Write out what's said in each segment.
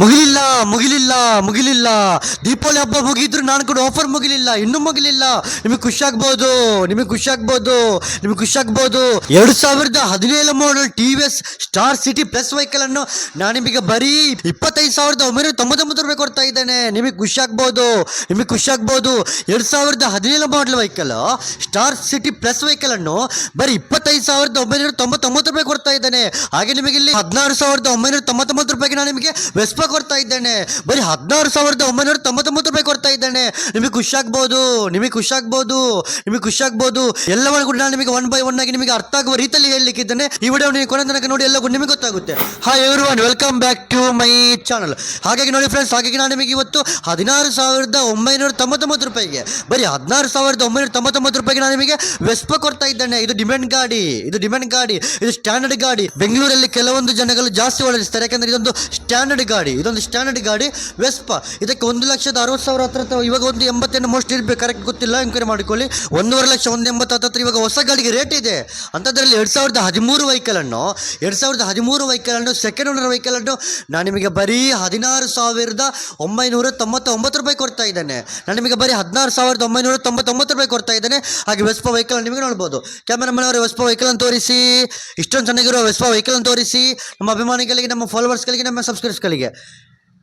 ಮುಗಿಲಿಲ್ಲ ಮುಗಿಲಿಲ್ಲ ಮುಗಿಲಿಲ್ಲ. ದೀಪಾವಳಿ ಹಬ್ಬ ಮುಗಿದ್ರು ನಾನು ಕೂಡ ಆಫರ್ ಮುಗಿಲಿಲ್ಲ, ಇನ್ನೂ ಮುಗಿಲಿಲ್ಲ. ನಿಮಗೆ ಖುಷಿ ಆಗ್ಬೋದು, ನಿಮಗೆ ಖುಷಿ ಆಗ್ಬೋದು, ನಿಮಗೆ ಖುಷಿ ಆಗ್ಬೋದು. ಎರಡು ಸಾವಿರದ ಹದಿನೇಳು model T V S Star City Plus vehicle ಅನ್ನು ನಾನು ನಿಮಗೆ ಬರೀ ಇಪ್ಪತ್ತೈದು ಸಾವಿರದ ಒಂಬೈನೂರ ತೊಂಬತ್ತೊಂಬತ್ತು ರೂಪಾಯಿ ಕೊಡ್ತಾ ಇದ್ದೇನೆ ನಿಮಗೆ ಖುಷಿ ಆಗ್ಬೋದು ನಿಮಗೆ ಖುಷಿ ಆಗ್ಬೋದು ಎರಡು ಸಾವಿರದ ಹದಿನೇಳು model vehicle Star City Plus vehicle ಅನ್ನು ಬರೀ ಇಪ್ಪತ್ತೈದು ಸಾವಿರದ ಒಂಬೈನೂರ ತೊಂಬತ್ತೊಂಬತ್ತು ರೂಪಾಯಿ ಕೊಡ್ತಾ ಇದ್ದೇನೆ. ಹಾಗೆ ನಿಮಗೆ ಇಲ್ಲಿ ಹದಿನಾರು ಸಾವಿರದ ಒಂಬೈನೂರ ತೊಂಬತ್ತೊಂಬತ್ತು ರೂಪಾಯಿಗೆ ನಾನು ನಿಮಗೆ ವೆಸ್ಪ ಕೊಡ್ತಾ ಇದ್ದೇನೆ. ಬರೀ ಹದಿನಾರು ಸಾವಿರದ ಒಂಬೈನೂರ ತೊಂಬತ್ತೊಂಬತ್ತು ರೂಪಾಯಿ ಕೊಡ್ತಾ ಇದ್ದೇನೆ. ನಿಮಗೆ ಖುಷಿ ಆಗ್ಬೋದು ನಿಮಗೆ ಖುಷಿ ಆಗ್ಬೋದು ನಿಮಗೆ ಖುಷಿ ಆಗ್ಬೋದು ಎಲ್ಲವನ್ನು ಕೂಡ ನಾನು ನಿಮಗೆ ಒನ್ ಬೈ ಒನ್ ಆಗಿ ನಿಮಗೆ ಅರ್ಥ ಆಗುವ ರೀತಿಯಲ್ಲಿ ಹೇಳಲಿಕ್ಕಿದ್ದೇನೆ ಈ ವಿಡಿಯೋ ನೀವು ಕೊನೆ ತನಕ ನೋಡಿ ಎಲ್ಲ ನಿಮಗೆ ಗೊತ್ತಾಗುತ್ತೆ. Hi everyone welcome back to my channel ಹಾಗಾಗಿ ನೋಡಿ ಫ್ರೆಂಡ್ಸ್ ಹಾಗಾಗಿ ನಾನು ನಿಮಗೆ ಇವತ್ತು ಹದಿನಾರು ಸಾವಿರದ ಒಂಬೈನೂರ ತೊಂಬತ್ತೊಂಬತ್ತು ರೂಪಾಯಿಗೆ. ಬರೀ ಹದಿನಾರು ಸಾವಿರದ ಒಂಬೈನೂರ ತೊಂಬತ್ತೊಂಬತ್ತು ರೂಪಾಯಿಗೆ ನಾನು ನಿಮಗೆ ವೆಸ್ಪ ಕೊಡ್ತಾ ಇದ್ದೇನೆ. ಇದು ಡಿಮ್ಯಾಂಡ್ ಗಾಡಿ. ಇದು ಡಿಮ್ಯಾಂಡ್ ಗಾಡಿ. ಇದು ಸ್ಟ್ಯಾಂಡರ್ಡ್ ಗಾಡಿ. ಬೆಂಗಳೂರಲ್ಲಿ ಕೆಲವೊಂದು ಜನಗಳು ಜಾಸ್ತಿ ಓಡಿಸ್ತಾರೆ ಯಾಕಂದ್ರೆ ಇದೊಂದು ಸ್ಟ್ಯಾಂಡರ್ಡ್ ಗಾಡಿ. ಇದೊಂದು ಸ್ಟ್ಯಾಂಡರ್ಡ್ ಗಾಡಿ ವೆಸ್ಪ. ಇದಕ್ಕೆ ಒಂದು ಲಕ್ಷದ ಅರವತ್ತು ಸಾವಿರ ಹತ್ರ ಇವಾಗ ಒಂದು ಎಂಬತ್ತೆಂಟು ಮೋಸ್ಟ್ ಇರಬೇಕು. ಕರೆಕ್ಟ್ ಗೊತ್ತಿಲ್ಲ. ಎಂಕ್ವೈರಿ ಮಾಡಿಕೊಳ್ಳಿ. ಒಂದೂವರೆ ಲಕ್ಷ, ಒಂದು ಎಂಬತ್ತು ಹತ್ರ ಇವಾಗ ಹೊಸ ಗಾಡಿಗೆ ರೇಟ್ ಇದೆ. ಅಂಥದ್ರಲ್ಲಿ ಎರಡು ಸಾವಿರದ ಹದಿಮೂರು ವೆಹಿಕಲನ್ನು ಎರಡು ಸಾವಿರದ ಹದಿಮೂರು ವೆಹಿಕಲ್ ಅನ್ನು ಸೆಕೆಂಡ್ ಓನರ್ ವೆಹಿಕಲನ್ನು ನಾನು ನಿಮಗೆ ಬರೀ ಹದಿನಾರು ಸಾವಿರದ ಒಂಬೈನೂರ ತೊಂಬತ್ತೊಂಬತ್ತು ರೂಪಾಯಿ ಕೊಡ್ತಾ ಇದ್ದಾನೆ. ನಾನು ನಿಮಗೆ ಬರೀ ಹದಿನಾರು ಸಾವಿರದ ಒಂಬೈನೂರ ತೊಂಬತ್ತೊಂಬತ್ತು ರೂಪಾಯಿ ಕೊಡ್ತಾ ಇದ್ದಾನೆ. ಹಾಗೆ ವೆಸ್ಪ ವೆಹಿಕಲ್ ನಿಮಗೆ ನೋಡ್ಬೋದು. ಕ್ಯಾಮರಾಮನ್ ಅವರ ವೆಸ್ಪ ವೆಹಿಕಲ್ ತೋರಿಸಿ. ಇಷ್ಟೊಂದು ಚೆನ್ನಾಗಿರೋ ವೆಸ್ಪ ವೆಹಿಕಲ್ ತೋರಿಸಿ. ನಮ್ಮ ಅಭಿಮಾನಿಗಳಿಗೆ, ನಮ್ಮ ಫಾಲೋವರ್ಸ್ಗಳಿಗೆ ನಮ್ಮ ಸಬ್ಸ್ಕ್ರೈಬರ್ಸ್ಗಳಿಗೆ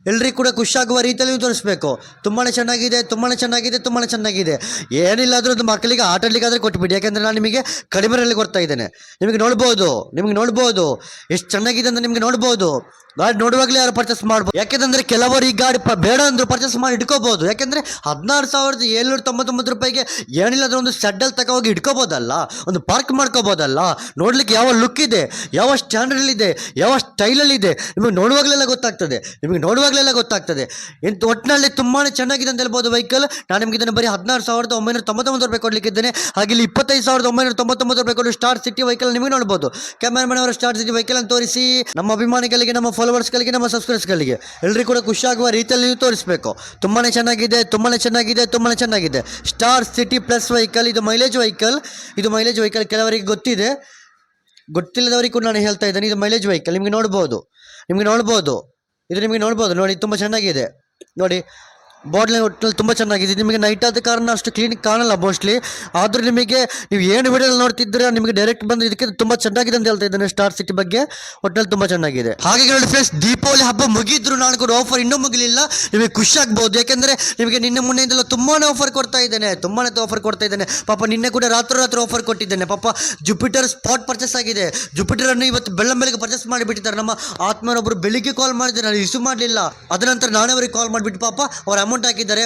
ಎಲ್ರಿಗೂ ಕೂಡ ಖುಷಿಯಾಗುವ ರೀತಿಯಲ್ಲಿ ತೋರಿಸ್ಬೇಕು. ತುಂಬಾ ಚೆನ್ನಾಗಿದೆ ತುಂಬಾ ಚೆನ್ನಾಗಿದೆ ತುಂಬಾ ಚೆನ್ನಾಗಿದೆ. ಏನಿಲ್ಲ ಆದರೂ ಒಂದು ಮಕ್ಕಳಿಗೆ ಆಟ ಆಡಲಿಕ್ಕಾದ್ರೆ ಕೊಟ್ಬಿಡಿ. ಯಾಕೆಂದರೆ ನಾನು ನಿಮಗೆ ಕಡಿಮೆ ರೇಟಲ್ಲಿ ಕೊಡ್ತಾ ಇದ್ದೇನೆ. ನಿಮಗೆ ನೋಡ್ಬೋದು ನಿಮಗೆ ನೋಡ್ಬೋದು. ಎಷ್ಟು ಚೆನ್ನಾಗಿದೆ ಅಂತ ನಿಮಗೆ ನೋಡ್ಬೋದು. ಗಾಡಿ ನೋಡುವಾಗಲೇ ಯಾರು ಪರ್ಚೇಸ್ ಮಾಡ್ಬೋದು. ಯಾಕೆಂದರೆ ಕೆಲವರು ಈ ಗಾಡಿ ಬೇಡ ಅಂದರು ಪರ್ಚೇಸ್ ಮಾಡಿ ಇಟ್ಕೋಬೋದು. ಯಾಕೆಂದರೆ ಹದಿನಾರು ಸಾವಿರದ ಏಳ್ನೂರ ತೊಂಬತ್ತೊಂಬತ್ತು ರೂಪಾಯಿಗೆ ಏನಿಲ್ಲ ಒಂದು ಸೆಡ್ಡಲ್ಲಿ ತಕ ಹೋಗಿ ಇಟ್ಕೋಬೋದಲ್ಲ? ಒಂದು ಪಾರ್ಕ್ ಮಾಡ್ಕೋಬೋದಲ್ಲ? ನೋಡ್ಲಿಕ್ಕೆ ಯಾವ ಲುಕ್ ಇದೆ? ಯಾವ ಸ್ಟ್ಯಾಂಡರ್ಡಲ್ಲಿದೆ ಯಾವ ಸ್ಟೈಲಲ್ಲಿದೆ ನಿಮಗೆ ನೋಡುವಾಗಲೆಲ್ಲ ಗೊತ್ತಾಗ್ತದೆ. ನಿಮಗೆ ನೋಡುವಾಗಲೆಲ್ಲ ಗೊತ್ತಾಗ್ತದೆ. ಎಂತ ಒಟ್ಟಿನಲ್ಲಿ ತುಂಬಾ ಚೆನ್ನಾಗಿದೆ ಅಂತ ಹೇಳ್ಬೋದು ವೆಹಿಕಲ್ ನಾನು ನಿಮಗೆ ಇದನ್ನು ಬರೀ ಹದಿನಾರು ಸಾವಿರದ ಒಂಬೈನೂರ ತೊಂಬತ್ತೊಂಬತ್ತು ರೂಪಾಯಿ ಕೊಡಲಿಕ್ಕಿದ್ದೇನೆ. ಹಾಗೆ ಇಲ್ಲಿ ಇಪ್ಪತ್ತೈದು ಸಾವಿರದ ಒಂಬೈನೂರ ತೊಂಬತ್ತೊಂಬತ್ತು ರೂಪಾಯಿ ಕೊಡಲು ಸ್ಟಾರ್ ಸಿಟಿ ವೆಹಿಕಲ್ ನಿಮಗೆ ನೋಡ್ಬೋದು. ಕ್ಯಾಮರಾಮನ್ ಅವರ ಸ್ಟಾರ್ ಸಿಟಿ ವೆಹಿಕಲ್ ಅಂತ ತೋರಿಸಿ, ನಮ್ಮ ಅಭಿಮಾನಿಗಳಿಗೆ, ನಮ್ಮ ಫಾಲೋವರ್ಸ್ಗಳಿಗೆ ನಮ್ಮ ಸಬ್ಸ್ಕ್ರೈಬರ್ಸ್ಗಳಿಗೆ ಎಲ್ಲರಿಗೂ ಕೂಡ ಖುಷಿಯಾಗುವ ರೀತಿಯಲ್ಲಿ ತೋರಿಸಬೇಕು. ತುಂಬಾ ಚೆನ್ನಾಗಿದೆ ತುಂಬಾ ಚೆನ್ನಾಗಿದೆ ತುಂಬಾ ಚೆನ್ನಾಗಿದೆ. ಸ್ಟಾರ್ ಸಿಟಿ ಪ್ಲಸ್ ವೆಹಿಕಲ್ ಇದು ಮೈಲೇಜ್ ವೆಹಿಕಲ್ ಇದು ಮೈಲೇಜ್ ವೆಹಿಕಲ್ ಕೆಲವರಿಗೆ ಗೊತ್ತಿದೆ. ಗೊತ್ತಿಲ್ಲದವರಿಗೂ ನಾನು ಹೇಳ್ತಾ ಇದ್ದೇನೆ, ಇದು ಮೈಲೇಜ್ ವೆಹಿಕಲ್ ನಿಮಗೆ ನೋಡ್ಬೋದು. ನಿಮಗೆ ನೋಡ್ಬೋದು. ಇದು ನಿಮಗೆ ನೋಡ್ಬೋದು. ನೋಡಿ ತುಂಬಾ ಚೆನ್ನಾಗಿದೆ. ನೋಡಿ ಬಾಟ್ಲ್ ಒಟ್ಟಿನಲ್ಲಿ ತುಂಬ ಚೆನ್ನಾಗಿದೆ. ನಿಮಗೆ ನೈಟ್ ಆದ ಕಾರಣ ಅಷ್ಟು ಕ್ಲೀನಿಕ್ ಕಾಣಲ್ಲ ಮೋಸ್ಟ್ಲಿ ಆದರೂ ನಿಮಗೆ ನೀವು ಏನು ವೀಡಿಯೋ ನೋಡ್ತಿದ್ರೆ ನಿಮಗೆ ಡೈರೆಕ್ಟ್ ಬಂದು ಇದಕ್ಕೆ ತುಂಬ ಚೆನ್ನಾಗಿದೆ ಅಂತ ಹೇಳ್ತಾ ಇದ್ದಾನೆ ಸ್ಟಾರ್ ಸಿಟಿ ಬಗ್ಗೆ. ಒಟ್ಟಿನಲ್ಲಿ ತುಂಬ ಚೆನ್ನಾಗಿದೆ. ಹಾಗೆ ನೋಡಿ ಫ್ರೆಂಡ್ಸ್ ದೀಪಾವಳಿ ಹಬ್ಬ ಮುಗಿದ್ರು ನಾನು ಕೂಡ ಆಫರ್ ಇನ್ನೂ ಮುಗಿಲಿಲ್ಲ. ನಿಮಗೆ ಖುಷಿ ಆಗ್ಬೋದು. ಯಾಕೆಂದರೆ ನಿಮಗೆ ನಿನ್ನೆ ಮೊನ್ನೆಯಿಂದಲೂ ತುಂಬಾ ಆಫರ್ ಕೊಡ್ತಾ ಇದ್ದೇನೆ. ತುಂಬಾ ಆಫರ್ ಕೊಡ್ತಾ ಇದ್ದೇನೆ. ಪಾಪ ನಿನ್ನೆ ಕೂಡ ರಾತ್ರಿ ರಾತ್ರಿ ಆಫರ್ ಕೊಟ್ಟಿದ್ದೇನೆ. ಪಾಪ ಜುಪಿಟರ್ ಸ್ಪಾಟ್ ಪರ್ಚೇಸ್ ಆಗಿದೆ. ಜುಪಿಟರ್ ಅನ್ನು ಇವತ್ತು ಬೆಳ್ಳ ಬೆಳಗ್ಗೆ ಪರ್ಚೇಸ್ ಮಾಡಿಬಿಟ್ಟಿದ್ದಾರೆ. ನಮ್ಮ ಆತ್ಮನೊಬ್ಬರು ಬೆಳಿಗ್ಗೆ ಕಾಲ್ ಮಾಡಿದ್ದಾರೆ ನಾನು ರಿಸೀವ್ ಮಾಡಲಿಲ್ಲ. ಅದ ನಂತರ ನಾನೇ ಅವರಿಗೆ ಕಾಲ್ ಮಾಡಿಬಿಟ್ಟು ಪಾಪ ಅವ್ರ ಅಮೌಂಟ್ ಹಾಕಿದ್ದಾರೆ.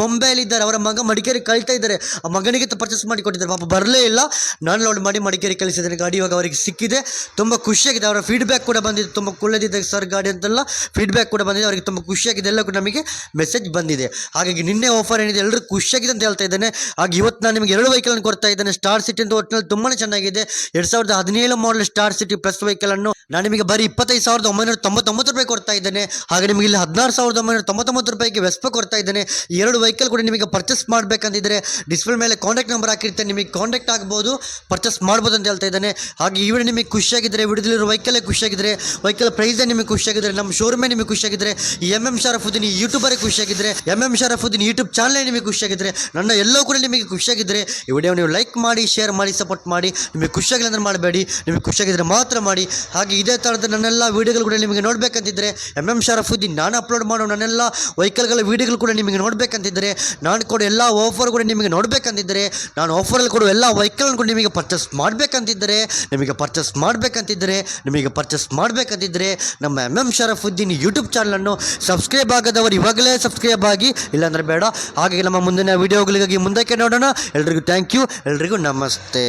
ಬೊಂಬೆಯಲ್ಲಿ ಇದ್ದಾರೆ. ಅವರ ಮಗ ಮಡಿಕೇರಿ ಕಳಿತಾ ಇದ್ದಾರೆ. ಆ ಮಗನಿಗೆ ಪರ್ಚೇಸ್ ಮಾಡಿ ಕೊಟ್ಟಿದ್ದಾರೆ ಪಾಪ ಬರಲೇ ಇಲ್ಲ. ನಾನು ಲೋಡ್ ಮಾಡಿ ಮಡಿಕೇರಿ ಕಳಿಸಿದ್ದಾರೆ ಗಾಡಿ ಇವಾಗ ಅವರಿಗೆ ಸಿಕ್ಕಿದೆ. ತುಂಬ ಖುಷಿಯಾಗಿದೆ. ಅವರ ಫೀಡ್ಬ್ಯಾಕ್ ಕೂಡ ಬಂದಿದೆ. ತುಂಬ ಕುಳ್ಳದಿದೆ ಸರ್ ಗಾಡಿ ಅಂತೆಲ್ಲ. ಫೀಡ್ಬ್ಯಾಕ್ ಕೂಡ ಬಂದಿದೆ. ಅವರಿಗೆ ತುಂಬ ಖುಷಿಯಾಗಿದೆ. ಎಲ್ಲ ಕೂಡ ನಮಗೆ ಮೆಸೇಜ್ ಬಂದಿದೆ. ಹಾಗಾಗಿ ನಿನ್ನೆ ಆಫರ್ ಏನಿದೆ ಎಲ್ಲರೂ ಖುಷಿಯಾಗಿದೆ ಅಂತ ಹೇಳ್ತಾ ಇದ್ದೇನೆ. ಹಾಗೆ ಇವತ್ತು ನಾನು ನಿಮಗೆ ಎರಡು ವೆಹಿಕಲ್ ಕೊಡ್ತಾ ಇದ್ದೇನೆ. ಸ್ಟಾರ್ ಸಿಟಿ ಅಂತ ಒಟ್ಟಿನಲ್ಲಿ ತುಂಬಾ ಚೆನ್ನಾಗಿದೆ. ಎರಡು ಸಾವಿರದ ಹದಿನೇಳು model Star City Plus vehicle ಅನ್ನು ನಾನು ನಿಮಗೆ ಬರೀ ಇಪ್ಪತ್ತೈದು ಸಾವಿರದ ಒಂಬೈನೂರ ತೊಂಬತ್ತೊಂಬತ್ತು ರೂಪಾಯಿ ಕೊಡ್ತಾ ಇದ್ದೇನೆ. ಹಾಗೆ ನಿಮಗೆ ಇಲ್ಲಿ ಹದಿನಾರು ಸಾವಿರದ ಒಂಬೈನೂರ ತೊಂಬತ್ತೊಂಬತ್ತು ರೂಪಾಯಿಗೆ ವೆಸ್ಪ ಕೊಡ್ತಾ ಇದ್ದೇನೆ. ಎರಡು ವೆಹಿಕಲ್ ಕೂಡ ನಿಮಗೆ ಪರ್ಚೇಸ್ ಮಾಡಬೇಕಂತಿದ್ರೆ ಡಿಸ್ಪ್ಲೇ ಮೇಲೆ ಕಾಂಟ್ಯಾಕ್ಟ್ ನಂಬರ್ ಹಾಕಿರ್ತೇನೆ ನಿಮಗೆ ಕಾಂಟ್ಯಾಕ್ಟ್ ಆಗ್ಬೋದು ಪರ್ಚೇಸ್ ಮಾಡ್ಬೋದು ಅಂತ ಹೇಳ್ತಾ ಇದ್ದೇನೆ. ಹಾಗೆ ಈ ವಿಡಿಯೋ ನಿಮಗೆ ಖುಷಿಯಾಗಿದ್ದರೆ ವಿಡಿಯೋದಲ್ಲಿರೋ ವೆಹಿಕಲೇ ಖುಷಿಯಾಗಿದ್ದರೆ ವೆಹಿಕಲ್ ಪ್ರೈಸೇ ನಿಮಗೆ ಖುಷಿಯಾಗಿದ್ದರೆ ನಮ್ಮ ಶೋರೂಮೇ ನಿಮಗೆ ಖುಷಿಯಾಗಿದ್ದರೆ ಎಂ ಎಂ ಶರಫುದ್ದೀನ್ ಯೂಟ್ಯೂಬರೇ ಖುಷಿಯಾಗಿದ್ದರೆ ಎಂ ಎಂ ಶರಫುದ್ದೀನ್ ಯೂಟ್ಯೂಬ್ ಚಾನಲೇ ನಿಮಗೆ ಖುಷಿಯಾಗಿದ್ದರೆ ನನ್ನ ಎಲ್ಲವೂ ಕೂಡ ನಿಮಗೆ ಖುಷಿಯಾಗಿದ್ದರೆ ಈ ವಿಡಿಯೋ ನೀವು ಲೈಕ್ ಮಾಡಿ ಶೇರ್ ಮಾಡಿ ಸಪೋರ್ಟ್ ಮಾಡಿ, ನಿಮಗೆ ಖುಷಿಯಾಗಿಲ್ಲ ಅಂದರೆ ಮಾಡಬೇಡಿ, ನಿಮಗೆ ಖುಷಿಯಾಗಿದ್ದರೆ ಮಾತ್ರ ಮಾಡಿ. ಹಾಗೆ ಇದೇ ಥರದ ನನ್ನೆಲ್ಲ ವೀಡಿಯೋಗಳು ಕೂಡ ನಿಮಗೆ ನೋಡಬೇಕಂತಿದ್ದರೆ ಎಂ ಎಂ ಶರಫುದ್ದೀನ್ ನಾನು ಅಪ್ಲೋಡ್ ಮಾಡೋ ನನ್ನೆಲ್ಲ ವೆಹಿಕಲ್ಗಳ ವೀಡಿಯೋಗಳು ಕೂಡ ನಿಮಗೆ ನೋಡಬೇಕಂತಿದ್ದರೆ ನಾನು ಕೊಡೋ ಎಲ್ಲ ಆಫರ್ ಕೂಡ ನಿಮಗೆ ನೋಡಬೇಕಂತಿದ್ದರೆ ನಾನು ಆಫರಲ್ಲಿ ಕೊಡೋ ಎಲ್ಲ ವೆಹಿಕಲ್ ಕೂಡ ನಿಮಗೆ ಪರ್ಚೇಸ್ ಮಾಡಬೇಕಂತಿದ್ದರೆ ನಿಮಗೆ ಪರ್ಚೇಸ್ ಮಾಡಬೇಕಂತಿದ್ದರೆ ನಿಮಗೆ ಪರ್ಚೇಸ್ ಮಾಡಬೇಕಂತಿದ್ದರೆ ನಮ್ಮ ಎಂ ಎಂ ಶರಫುದ್ದೀನ್ ಯೂಟ್ಯೂಬ್ ಚಾನಲನ್ನು ಸಬ್ಸ್ಕ್ರೈಬ್ ಆಗದವರು ಇವಾಗಲೇ ಸಬ್ಸ್ಕ್ರೈಬ್ ಆಗಿ, ಇಲ್ಲಾಂದರೆ ಬೇಡ. ಹಾಗೆ ನಮ್ಮ ಮುಂದಿನ ವೀಡಿಯೋಗಳಿಗಾಗಿ ಮುಂದಕ್ಕೆ ನೋಡೋಣ. ಎಲ್ರಿಗೂ ಥ್ಯಾಂಕ್ ಯು ಎಲ್ರಿಗೂ ನಮಸ್ತೆ.